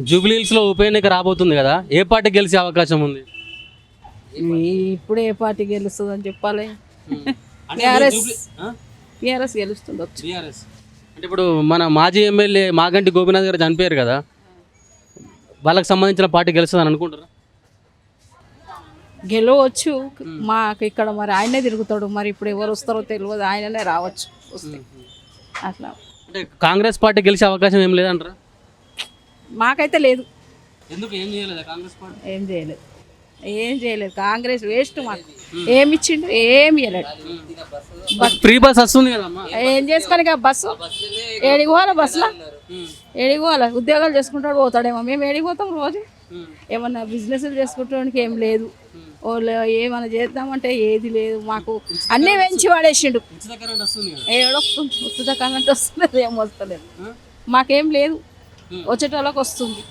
జూబ్లీహిల్స్లో ఉప ఎన్నిక రాబోతుంది కదా? ఏ పార్టీ గెలిచే అవకాశం ఉంది? ఇప్పుడు ఏ పార్టీ గెలుస్తుందని చెప్పాలి. అంటే టీఆర్ఎస్. జూబ్లీ- ఆ? టీఆర్ఎస్ గెలుస్తుండొచ్చు టీఆర్ఎస్. అంటే ఇప్పుడు మన మాజీ ఎమ్మెల్యే మాగంటి గోపీనాథ్ గారు చనిపోయారు కదా? వాళ్ళకి సంబంధించిన పార్టీ గెలుస్తుందని అనుకుంటారా గెలవచ్చు. మాకు ఇక్కడ మరి ఆయనే తిరుగుతాడు. మరి ఇప్పుడు ఎవరు వస్తారో తెలియదు. ఆయననే రావచ్చు. వస్తే. అట్లా. అంటే కాంగ్రెస్ పార్టీ గెలిచే అవకాశం ఏం లేదంటారా? మాకైతే లేదు. ఎందుకు ఏం చేయలేదా కాంగ్రెస్ పార్టీ? ఏం చేయలేదు. ఏం చేయలేదు. కాంగ్రెస్ వేస్ట్ మాకు. ఏమి ఇచ్చిండు ఏమి ఇవ్వలేడు ఫ్రీ బస్ వస్తుంది కదమ్మా? ఏం చేసుకొని బస్సు? ఏడికి పోవాలి బస్సులో? ఏడికి పోవాలి? ఉద్యోగాలు చేసుకుంటాడు పోతాడేమో. మేము ఏడికి పోతాం రోజు? ఏమన్నా బిజినెస్లు చేసుకుంటానికి ఏం లేదు. వాళ్ళు ఏమన్నా చేద్దామంటే ఏది లేదు. మాకు అన్నీ పెంచి కదా? ఏడొస్తుంది. ఉచిత కరెంట్ వస్తుంది. ఏం వస్తలేదు. మాకేం లేదు. వచ్చేటోళ్ళకి వస్తుంది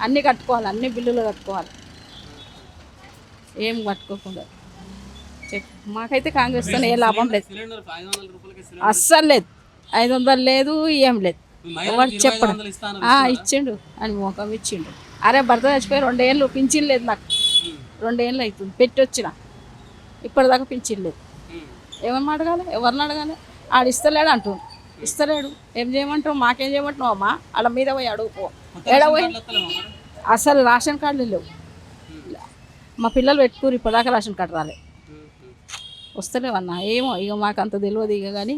అన్నీ కట్టుకోవాలి అన్ని బిల్లులు కట్టుకోవాలి. ఏం కట్టుకోకుండా. చెప్పు. మాకైతే కాంగ్రెస్ ఏ లాభం లేదు. అస్సలు లేదు. ఐదు వందలు లేదు ఏం లేదు. ఎవరు చెప్పడు. ఇచ్చిండు. అని మొఖం ఇచ్చిండు. అరే భర్త చచ్చిపోయి రెండేళ్ళు పింఛన్ లేదు నాకు. రెండేళ్ళు అవుతుంది. పెట్టి వచ్చిన. ఇప్పటిదాకా పింఛన్ లేదు. ఏమన్నా అడగాలి? ఎవరిని అడగాలి? ఆడు ఇస్తలేడు అంటుండు. ఇస్తలేడు. ఏం చేయమంటావు? మాకేం చేయమంటున్నావు అమ్మా? వాళ్ళ మీద పోయి అడుగుపో. ఏడ పోయి? అసలు రేషన్ కార్డులు లేవు. మా పిల్లలు పెట్టుకుని ఇప్పటిదాకా రేషన్ కార్డు రాలే. వస్తలేవన్నా ఏమో ఇక మాకు అంత తెలియదు ఇక కానీ